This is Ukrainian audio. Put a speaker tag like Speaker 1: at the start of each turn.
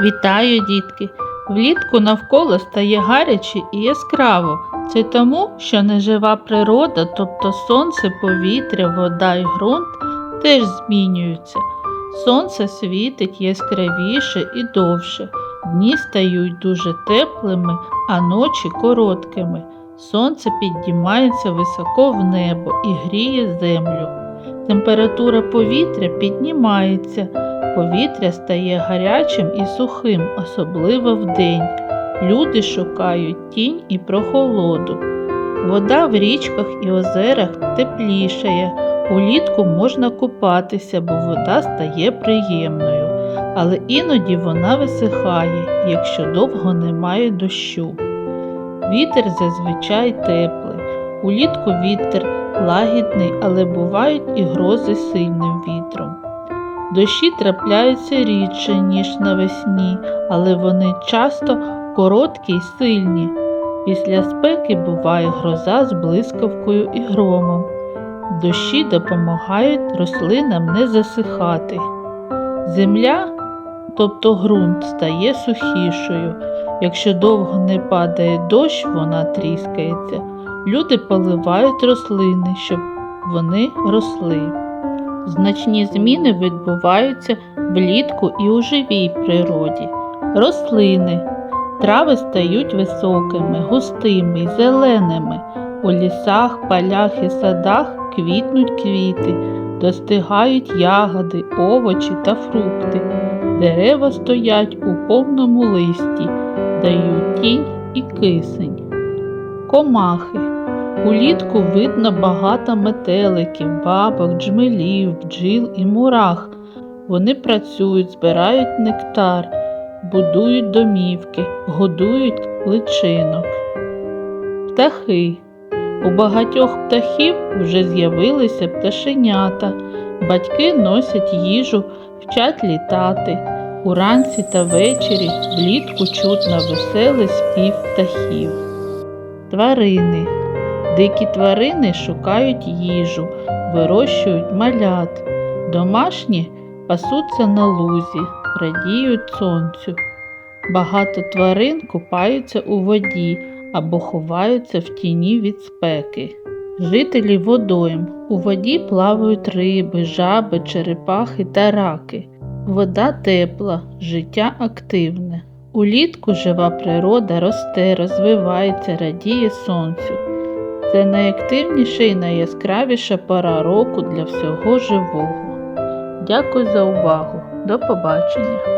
Speaker 1: Вітаю, дітки! Влітку навколо стає гаряче і яскраво. Це тому, що нежива природа, тобто сонце, повітря, вода і ґрунт, теж змінюються. Сонце світить яскравіше і довше. Дні стають дуже теплими, а ночі короткими. Сонце піднімається високо в небо і гріє землю. Температура повітря піднімається. Повітря стає гарячим і сухим, особливо вдень. Люди шукають тінь і прохолоду. Вода в річках і озерах теплішає. Улітку можна купатися, бо вода стає приємною, але іноді вона висихає, якщо довго немає дощу. Вітер зазвичай теплий. Улітку вітер лагідний, але бувають і грози сильним вітром. Дощі трапляються рідше, ніж навесні, але вони часто короткі й сильні. Після спеки буває гроза з блискавкою і громом. Дощі допомагають рослинам не засихати. Земля, тобто ґрунт, стає сухішою. Якщо довго не падає дощ, вона тріскається. Люди поливають рослини, щоб вони росли. Значні зміни відбуваються влітку і у живій природі. Рослини. Трави стають високими, густими зеленими. У лісах, полях і садах квітнуть квіти, достигають ягоди, овочі та фрукти. Дерева стоять у повному листі, дають тінь і кисень. Комахи. Улітку видно багато метеликів, бабок, джмелів, бджіл і мурах. Вони працюють, збирають нектар, будують домівки, годують личинок. Птахи. У багатьох птахів вже з'явилися пташенята. Батьки носять їжу, вчать літати. Уранці та ввечері влітку чутно веселий спів птахів. Тварини. Дикі тварини шукають їжу, вирощують малят. Домашні пасуться на лузі, радіють сонцю. Багато тварин купаються у воді або ховаються в тіні від спеки. Жителі водойм. У воді плавають риби, жаби, черепахи та раки. Вода тепла, життя активне. Улітку жива природа росте, розвивається, радіє сонцю. Це найактивніша і найяскравіша пора року для всього живого. Дякую за увагу. До побачення!